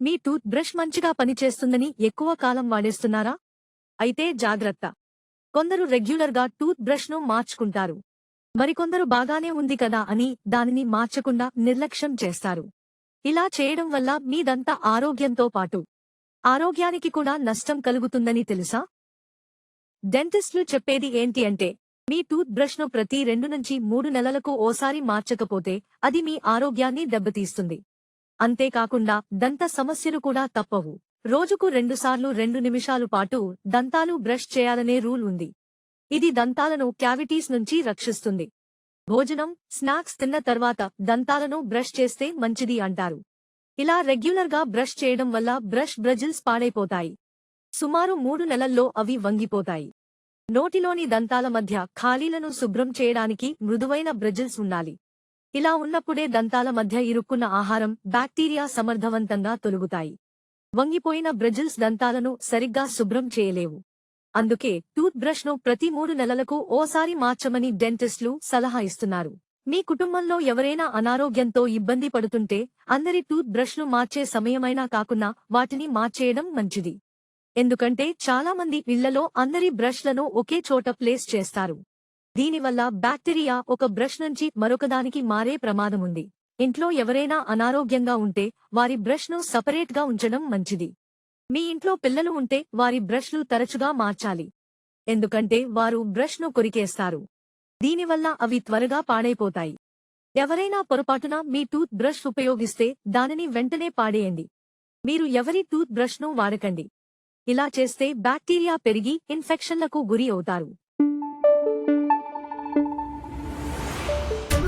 మీ tooth brush మంచిగా పనిచేస్తుందని ఎక్కువ కాలం వాడేస్తున్నారా? అయితే జాగ్రత్త. కొందరు రెగ్యులర్గా టూత్ బ్రష్ను మార్చుకుంటారు. మరికొందరు బాగానే ఉంది కదా అని దానిని మార్చకుండా నిర్లక్ష్యం చేస్తారు. ఇలా చేయడం వల్ల మీదంతా ఆరోగ్యంతో పాటు. ఆరోగ్యానికి కూడా నష్టం కలుగుతుందని తెలుసా? డెంటిస్టులు చెప్పేది ఏంటి అంటే మీ టూత్ బ్రష్ను ప్రతి రెండు నుంచి మూడు నెలలకు ఓసారి మార్చకపోతే అది మీ ఆరోగ్యాన్ని దెబ్బతీస్తుంది. అంతేకాకుండా దంత సమస్యలు కూడా తప్పవు. రోజుకు రెండుసార్లు రెండు నిమిషాలు పాటు దంతాలు బ్రష్ చేయాలనే రూల్ ఉంది. ఇది దంతాలను క్యావిటీస్ నుంచి రక్షిస్తుంది. భోజనం స్నాక్స్ తిన్న తర్వాత దంతాలను బ్రష్ చేస్తే మంచిది అంటారు. ఇలా రెగ్యులర్గా బ్రష్ చేయడం వల్ల బ్రష్ బ్రజిల్స్ పాడైపోతాయి. సుమారు మూడు నెలల్లో అవి వంగిపోతాయి. నోటిలోని దంతాల మధ్య ఖాళీలను శుభ్రం చేయడానికి మృదువైన బ్రజిల్స్ ఉండాలి. ఇలా ఉన్నప్పుడే దంతాల మధ్య ఇరుక్కున్న ఆహారం బ్యాక్టీరియా సమర్థవంతంగా తొలుగుతాయి. వంగిపోయిన బ్రెజిల్స్ దంతాలను సరిగ్గా శుభ్రం చేయలేవు. అందుకే టూత్ బ్రష్ను ప్రతి మూడు నెలలకు ఓసారి మార్చమని డెంటిస్టులు సలహా ఇస్తున్నారు. మీ కుటుంబంలో ఎవరైనా అనారోగ్యంతో ఇబ్బంది పడుతుంటే అందరి టూత్ బ్రష్ను మార్చే సమయమైనా కాకున్నా వాటిని మార్చేయడం మంచిది. ఎందుకంటే చాలా మంది ఇళ్ళలో అందరి బ్రష్లను ఒకే చోట ప్లేస్ చేస్తారు. దీనివల్ల బ్యాక్టీరియా ఒక బ్రష్ నుంచి మరొకదానికి మారే ప్రమాదముంది ఇంట్లో ఎవరైనా అనారోగ్యంగా ఉంటే వారి బ్రష్ను సపరేట్గా ఉంచడం మంచిది. మీ ఇంట్లో పిల్లలు ఉంటే వారి బ్రష్లు తరచుగా మార్చాలి. ఎందుకంటే వారు బ్రష్ను కొరికేస్తారు. దీనివల్ల అవి త్వరగా పాడైపోతాయి. ఎవరైనా పొరపాటున మీ టూత్ బ్రష్ ఉపయోగిస్తే దానిని వెంటనే పాడేయండి. మీరు ఎవరి టూత్ బ్రష్ను వాడకండి. ఇలా చేస్తే బ్యాక్టీరియా పెరిగి ఇన్ఫెక్షన్లకు గురి అవుతారు.